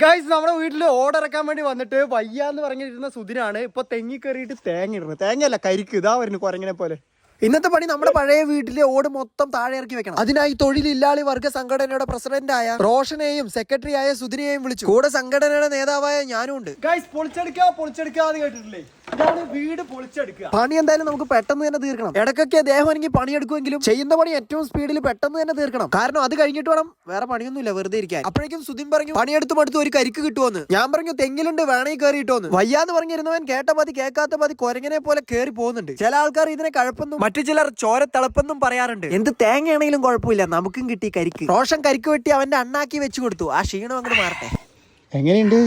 Guys നമ്മുടെ വീട്ടിൽ ഓടിറക്കാൻ വേണ്ടി വന്നിട്ട് വയ്യ എന്ന് പറഞ്ഞിരുന്ന സുധിനാണ് ഇപ്പൊ തെങ്ങി കയറിയിട്ട് തേങ്ങ ഇടുന്നത്. തേങ്ങയല്ല കരിക്ക്. ഇതാ വരുന്നു കുരങ്ങനെ പോലെ. ഇന്നത്തെ പണി നമ്മുടെ പഴയ വീട്ടിലെ ഓട് മൊത്തം താഴെ ഇറക്കി വെക്കണം. അതിനായി തൊഴിലില്ലാളി വർഗ സംഘടനയുടെ പ്രസിഡന്റായ റോഷനെയും സെക്രട്ടറിയായ സുധിനെയും വിളിച്ചു. കൂടെ സംഘടനയുടെ നേതാവായ ഞാനും ഉണ്ട് ഗൈസ് പൊളിച്ചെടുക്കുക പൊളിച്ചെടുക്കുക കേട്ടിട്ടില്ലേ? ഇതാണ് വീട് പൊളിച്ചെടുക്കുക. പണി എന്തായാലും നമുക്ക് പെട്ടെന്ന് തന്നെ തീർക്കണം. ഇടയ്ക്കൊക്കെ അദ്ദേഹം എനിക്ക് പണിയെടുക്കുമെങ്കിലും ചെയ്യുന്ന പണി ഏറ്റവും സ്പീഡിൽ പെട്ടെന്ന് തന്നെ തീർക്കണം. കാരണം അത് കഴിഞ്ഞിട്ട് വേണം വേറെ പണിയൊന്നുമില്ല വെറുതെ ഇരിക്കാൻ. അപ്പോഴേക്കും സുധിൻ പറഞ്ഞു പണിയെടുത്ത് മടുത്ത് ഒരു കരിക്ക് കിട്ടുമെന്ന് ഞാൻ പറഞ്ഞു തെങ്ങിലുണ്ട് വേണമെങ്കിൽ കയറിയിട്ടോന്ന്. വയ്യാന്ന് പറഞ്ഞിരുന്നവൻ കേട്ട പതി കേൾക്കാത്ത പതി കൊരങ്ങനെ പോലെ കയറി പോകുന്നുണ്ട്. ചില ആൾക്കാർ ഇതിനെ കഴപ്പെന്നും മറ്റു ചിലർ ചോര തിളപ്പെന്നും പറയാറുണ്ട്. എന്ത് തേങ്ങയാണെങ്കിലും കുഴപ്പമില്ല നമുക്കും കിട്ടി കരിക്ക്. റോഷൻ കരിക്ക് വെട്ടി അവന്റെ അണ്ണാക്കി വെച്ചു കൊടുത്തു. ആ ക്ഷീണം അങ്ങോട്ട് മാറട്ടെ. എങ്ങനെയുണ്ട്?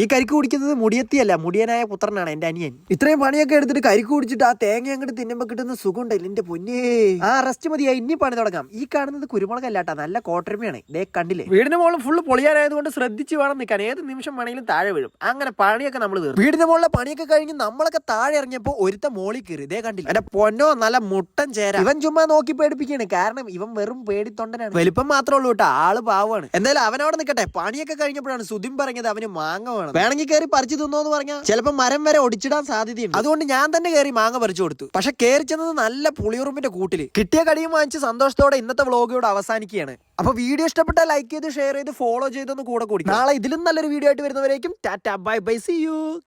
ഈ കരിക്ക് കുടിക്കുന്നത് മുടിയത്തിയല്ല മുടിയനായ പുത്രനാണ് എന്റെ അനിയൻ. ഇത്രയും പണിയൊക്കെ എടുത്തിട്ട് കരിക്ക് കുടിച്ചിട്ട് ആ തേങ്ങ അങ്ങോട്ട് തിന്നുമ്പോ കിട്ടുന്ന സുഖമുണ്ടല്ലോ എന്റെ പൊന്നേ. ആ റെസ്റ്റ് മതിയായി ഇനി പണി തുടങ്ങാം. ഈ കാണുന്നത് കുരുമുളകല്ലാട്ടാ നല്ല കോട്ടരമയാണ്. ദേ കണ്ടില്ലേ? വീടിന് മുകളിൽ ഫുള്ള് പൊളിയാനായതുകൊണ്ട് ശ്രദ്ധിച്ച് വേണം നിൽക്കാൻ. ഏത് നിമിഷം വേണമെങ്കിലും താഴെ വീഴും. അങ്ങനെ പണിയൊക്കെ നമ്മൾ തീർന്നു വീടിന് മുകളിലെ പണിയൊക്കെ കഴിഞ്ഞ് നമ്മളൊക്കെ താഴെ ഇറങ്ങിയപ്പോ ഒരുത്ത മോളി കയറി. ഇതേ കണ്ടില്ല? എന്റെ പൊന്നോ നല്ല മുട്ടൻ ചേരാ. ഇവൻ ചുമ്മാ നോക്കി പേടിപ്പിക്കാണ് കാരണം ഇവൻ വെറും പേടിത്തൊണ്ടനാണ്. വലിപ്പം മാത്രമേ ഉള്ളൂ കേട്ടോ. ആൾ പാവാണ് എന്തായാലും അവനവിടെ നിൽക്കട്ടെ പണിയൊക്കെ കഴിഞ്ഞപ്പോഴാണ് സുധിം പറഞ്ഞത് അവന് മാങ്ങ വേണം. വേണമെങ്കിൽ കയറി പറിച്ചു തിന്നോന്ന് പറഞ്ഞാൽ ചിലപ്പോൾ മരം വരെ ഒടിച്ചിടാൻ സാധ്യതയുണ്ട്. അതുകൊണ്ട് ഞാൻ തന്നെ കയറി മാങ്ങ പറിച്ചു കൊടുത്തു. പക്ഷെ കയറി ചെന്നത് നല്ല പുളിയുറുമ്പിന്റെ കൂട്ടിൽ. കിട്ടിയ കടിയും വാങ്ങിച്ച് സന്തോഷത്തോടെ ഇന്നത്തെ വ്ളോഗിയോട് അവസാനിക്കുകയാണ്. അപ്പൊ വീഡിയോ ഇഷ്ടപ്പെട്ട ലൈക്ക് ചെയ്ത് ഷെയർ ചെയ്ത് ഫോളോ ചെയ്തൊന്ന് കൂടെ കൂടി നാളെ ഇതിലും നല്ലൊരു വീഡിയോ ആയിട്ട് വരുന്നവരേക്കും. Tata bye bye see you